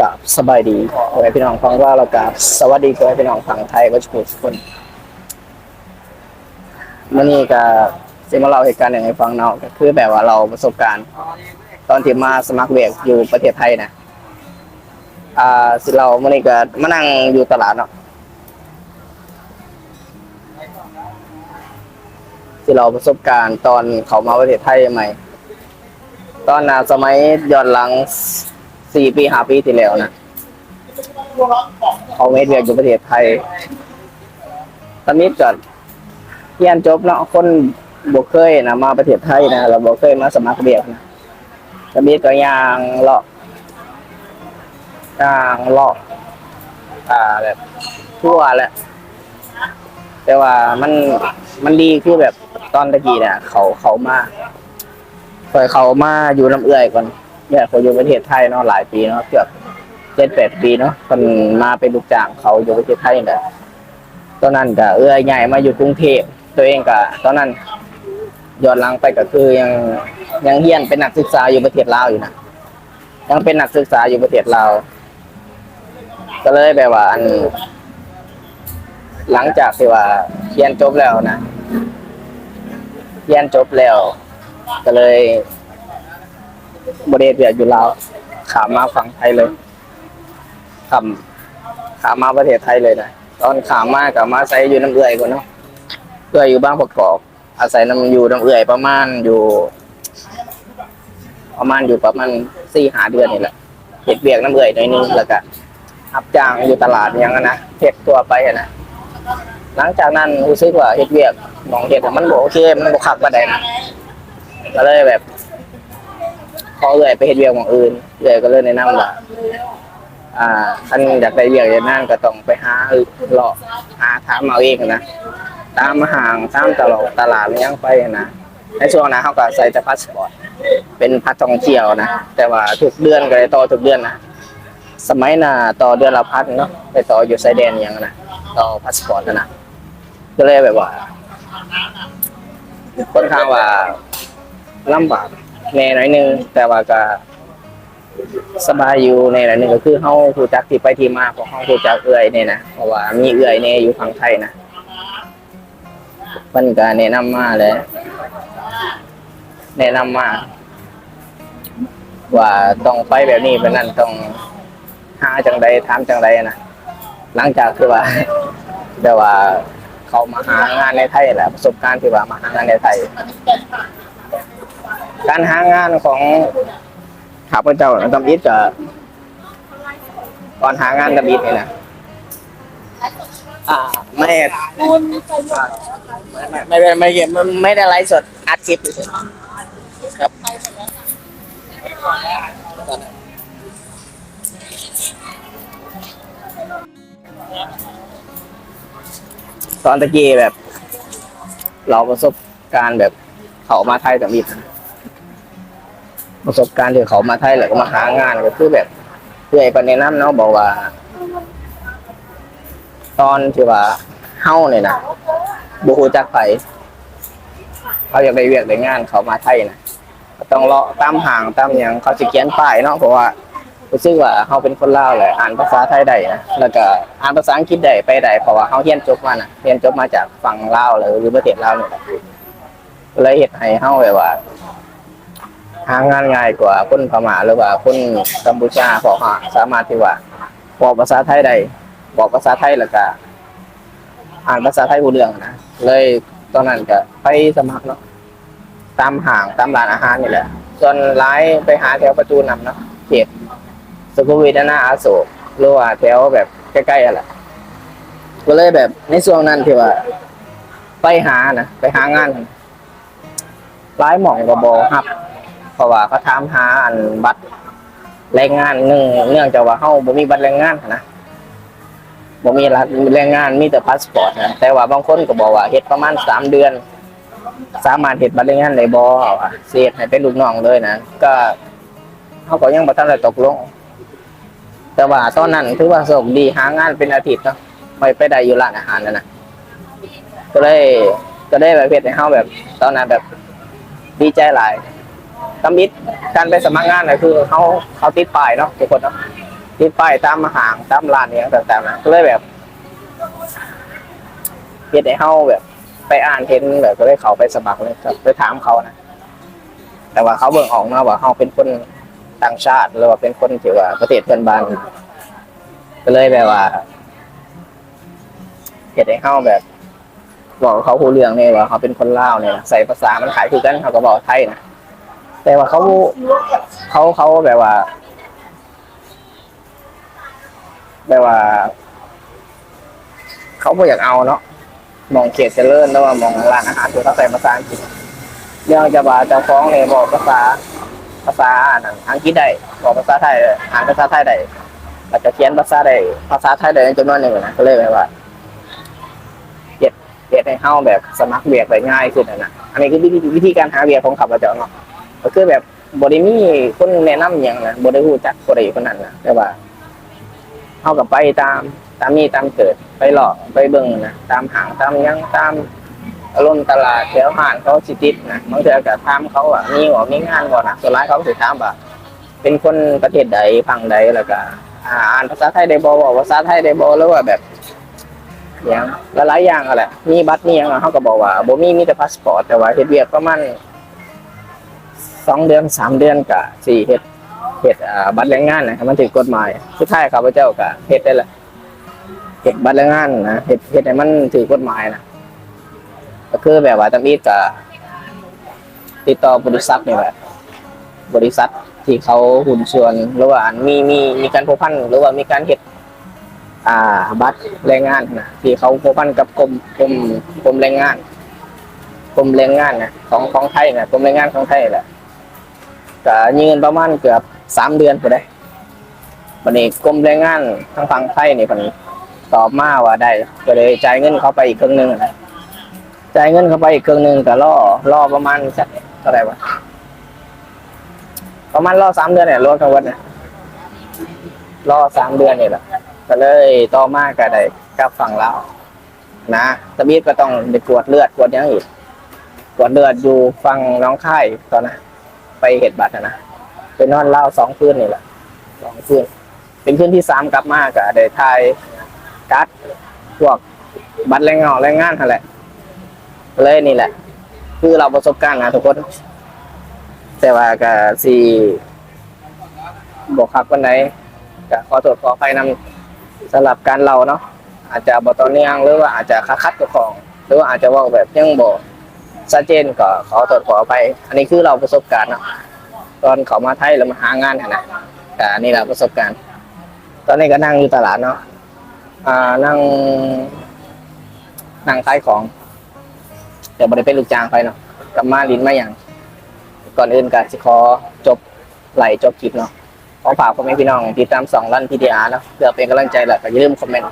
กับสบายดีขอให้พี่น้องฟังว่าเรากับสวัสดีขอให้พี่น้องฟังไทยก็ทุกคนมื่อนี้ก็จะมาเล่าเหตุการณ์อย่างให้ฟังเนาะก็คือแบบว่าเราประสบการณ์ ตอนที่มาสมัครเวียกอยู่ประเทศไทยนะอ่าสิเรามื่อนี้ก็มานั่งอยู่ตลาดเนาะที่เราประสบการณ์ตอนเขามาประเทศไทยใหม่ ตอนน่ะสมัยย้อนหลัง สี่ปีห้าปีที่แล้วนะเขาเมดเวียกอยู่ประเทศไทย ตอนนี้ก็เรียนจบเนาะคนบ่เคยนะมาประเทศไทยนะเราบ่เคยมาสมัครเวียกนะตอนนี้ก็ยางเลาะยางเลาะอ่าแบบทั่วแหละแต่ว่ามันมันดีคือแบบตอนตะกี้เนี่ยเขาเขามาเคยเขามาอยู่น้ำเอื่อยก่อน เนี่ยเขาอยู่ประเทศไทยเนาะหลายปีเนาะเกือบเจ็ดแปดปีเนาะคนมาเป็นลูกจ้างเขาอยู่ประเทศไทยเนี่ยตอนนั้นก็เอื้อยใหญ่มาอยู่กรุงเทพตัวเองก็ตอนนั้นย้อนหลังไปก็คือยังยังเฮียนเป็นนักศึกษาอยู่ประเทศลาวอยู่นะยังเป็นนักศึกษาอยู่ประเทศลาวก็เลยแบบว่า อัน หลังจากที่ว่าเรียนจบแล้วนะเรียนจบแล้ว ก็เลย บริเวณเวียดอยู่ลาวขามาฝั่งไทยเลยขามขามาประเทศไทยเลยนะตอนขามากับมาใส่อยู่น้ำเอื่อยก่อนเนาะเอื่อยอยู่บ้างประกอบ อาศัยน้ำอยู่น้ำเอื่อยประมาณอยู่ ประมาณอยู่ประมาณสี่หาเดือนนี่แหละเห็ดเบียกน้ำเอื่อยหน่อยนึงแล้วก็รับจ้างอยู่ตลาดย่างนะเห็ดตัวไปนะหลังจากนั้นรู้สึกว่าเฮ็ดเวียกหมองเฮ็ดมันบ่โอเคมันบ่คักปานใดนก็เลยแบบ ขอเอื้อยไปเฮ็ดเวียกหมองอื่นเอื้อยก็เลยแนะนำว่าอ่าคันอยากได้เวียกอย่างนั้นก็ต้องไปหาเลาะหาถามเอาเองนะตามห้างตามตลาดตลาดอิหยังไปนะในช่วงนั้นเขาก็ใส่แต่พาสปอร์ตเป็นพัดท่องเที่ยวนะแต่ว่าทุกเดือนก็ได้ต่อทุกเดือนนะสมัยน่ะต่อเดือนละพันเนาะไปต่ออยู่ชายแดนอหย่างนั้นนะต่อพาสปอร์ตนะนะก็เลยแบบว่าค่อนข้างว่าลำบาก แน่หน่อยนึงแต่ว่าก็สบายอยู่ในหน่อยนึงก็คือเฮาผู้จักที่ไปที่มาของเฮาผู้จักเอื้อยเนี่ยนะเพราะว่ามีเอื้อยเนี่ยอยู่ฝั่งไทยนะเพิ่นก็แนะนำมาเลยแนะนำมา ว่าต้องไปแบบนี้แบบนั้นต้องหาจังใดถามจังใดนะหลังจากคือว่าแต่ว่าเขามาหางานในไทยแหละประสบการณ์ที่ว่ามาหางานในไทย การหางานของข้าพเจ้าตำอิดกับตอนหางานตำอิดนี่นะอ่าไม่อ่าไม่ไม่ไม่ไม่ไม่ได้ไลฟ์สดอัดคลิปครับตอนตะกี้แบบ เราประสบการณ์แบบเขามาไทยตำอิด ประสบการณ์ที่เขามาไทยแล้วก็มาหางานก็คือแบบเพื่อนก็แนะนำเนาะบอกว่า ตอนที่ว่าเฮาเนี่ยนะบุคูจักไปเขาอยากได้เวียกได้งานเขามาไทยนะต้องเลาะตามห่างตามอย่างเขาจะเขียนป้ายเนาะเพราะว่ารู้สึกว่าเขาเป็นคนลาวแหละอ่านภาษาไทยได้นะแล้วก็อ่านภาษาอังกฤษได้ไปได้เพราะว่าเขาเรียนจบมานะเรียนจบมาจากฝั่งลาวเลยหรือประเทศลาวเนี่ยแหละก็เลยเฮ็ดให้เฮาแบบว่า หางานง่ายกว่าคนพม่าหรือว่าคนกัมพูชาพราะว่าสามารถที่ว่าบอกภาษาไทยได้บอกภาษาไทยแล้วก็อ่านภาษาไทยรู้เรื่องนะเลยตอนนั้นก็ไปสมัครเนาะตามห้างตามร้านอาหารนี่แหละส่วนร้ายไปหาแถวประตูนำเนาะเขตสุขุมวิทหน้าอาโศกหรือว่าแถวแบบใกล้ๆอะไรก็เลยแบบในช่วงนั้นที่ว่า ไปหานะไปหางานร้ายหมองกับบอครับ เพราะว่าเขาถามหาอันบัตรแรงงานเนื่องเนื่องจากว่าเฮาบ่มีบัตรแรงงานนะบ่มีรัฐแรงงานมีแต่พาสปอร์ตนะแต่ว่าบางคนก็บอกว่าเฮ็ดประมาณสามเดือน สามารถเฮ็ดบัตรแรงงานได้บ่ว่าสิเฮ็ดให้เป็นลูกน้องเลยนะก็เฮาก็ยังบ่ทันได้ตกลง แต่ว่าตอนนั้นถือว่าโชคดีหางานเป็นอาทิตย์เนาะไม่ไปได้อยู่ร้านอาหารนั่นน่ะก็เลยก็ได้แบบเฮ็ดให้เฮาแบบ ตอนนั้นแบบดีใจหลาย ตำอิดการไปสมัครงานน่ะคือเขาเขาติดป้ายเนาะทุกคนเนาะติดป้ายตามห้างตามร้านเนี่ยต่างๆนะก็เลยแบบเฮ็ดให้เฮาแบบ ไปอ่านเห็นแบบก็เลยเขาไปสมัครเลยครับไปถามเขานะแต่ว่าเขาเบิ่งออกมาว่าเฮาเป็นคนต่างชาติหรือว่าเป็นคนที่ว่าประเทศเพื่อนบ้านก็เลยแบบว่าเฮ็ดให้เฮาแบบบอกเขาผู้เรื่องเนี่ยว่าเขาเป็นคนลาวเนี่ยใส่ภาษามันขายคือกันเขาก็บอกไทยนะ แต่ว่าเขาเขาเขาแบบว่า แบบว่า เขาไม่อยากเอาเนาะมองเขตเจริญแล้วว่ามองร้านอาหารที่เขาใส่ภาษาอังกฤษเรื่องจะว่าจะฟ้องเนี่ยบอกภาษาภาษาอังกฤษได้บอกภาษาไทยอ่านภาษาไทยได้อาจจะเขียนภาษาได้ภาษาไทยได้จำนวนหนึ่งนะก็เลยแบบว่าเรียกให้เข้าแบบสมัครเวียกไปง่ายขึ้นนะนะอันนี้คือวิธีวิธีการหาเวียกของขับประจอเนาะ ก็คือแบบบริมีคนแนะนำอย่างนะบริหูจักบริคนนั้นนะแต่ว่าเข้ากับไปตามตามมีตามเกิดไปหลอกไปเบิ่งนะตามหางตามยังตามอารมณ์ตลาดแถวห่านเขาสิติดนะบางทีอาก็ถามเขาว่ามีหัวมีงานบ่นะส่วนร้ายเขาสิถามว่าเป็นคนประเทศใดพังใดแล้วก็อ่านภาษาไทยได้บ่บอกภาษาไทยได้บ่หรือว่าแบบอย่างหลายๆอย่างอะแหละมีบัตรมีอย่างอะเขาก็บอกว่าบ่มีมีแต่พาสปอร์ตแต่ว่าเฮ็ดเวียกประมาณ สองเดือนสามเดือนกะสี่เฮ็ดเฮ็ดบัตรแรงงานนะมันถึงกฎหมายสุดท้ายข้าพเจ้าก็เฮ็ดได้แหละเฮ็ดบัตรแรงงานนะเฮ็ดเฮ็ดให้มันถือกฎหมายนะก็คือแบบว่าตอนนี้ก็ติดต่อบริษัทนี่แหละบริษัทที่เขาหุ้นส่วนหรือว่ามีมีมีการผูกพันหรือว่ามีการเฮ็ดอ่าบัตรแรงงานนะที่เขาผูกพันกับกรมกรมกรมแรงงานกรมแรงงานนะของของไทยนะกรมแรงงานของไทยแหละ ก็ยืนประมาณเกือบสามเดือนพอได้วันนี้กรมแรงงานทางฝั่งไทยนี่คนนี้ตอบมาว่าได้ ก็เลยจ่ายเงินเข้าไปอีกครึ่งหนึ่งนะจ่ายเงินเข้าไปอีกครึ่งหนึ่งก็รอรอประมาณสักเท่าไหร่วะประมาณรอสามเดือนเนี่ยรวมทั้งหมดเนี่ยรอสามเดือนเนี่ยแหละก็เลยต่อมาก็ได้กลับฝั่งเราวนะตะบีดก็ต้องไปกวดเลือดกวดยังอีกกวดเลือดอยู่ฝั่งน้องค่ายตอนนั้น ไปเห็ดบัตรนะไปนอนเล่าสองคืนนี่แหละสองคืนเป็นคืนที่สามกลับมาก็ได้ทายการ์ดพวกบัตรแรงงานแรงงานนั่นแหละเลยนี่แหละ คือเราประสบการณ์นะทุกคน แต่ว่าก็สี่บอกคักวันไหนก็ขอโทษขออภัยนำสำหรับการเราเนาะอาจจะบอตอนเนียงหรือว่าอาจจะคัดคัดกับของ หรือว่าอาจจะว่าแบบยังบอก ชัดเจนก็ขอโทษขออภัยอันนี้คือเราประสบการณ์เนาะตอนเขามาไทยเรามาหางานนะแต่อันนี้เราประสบการณ์ ตอนนี้ก็นั่งอยู่ตลาดเนาะอ่านั่ง นั่งขายของแต่บริเป็นลูกจ้างไปเนาะกลับมาลินมาอย่าง ก่อนอื่นก็สิขอจบไหลจบคลิปเนาะขอฝากพ่อแม่พี่น้องติดตามสองลั่นพีดีอาร์เนาะเพื่อเป็นกำลังใจแหละก็อย่าลืมคอมเมนต์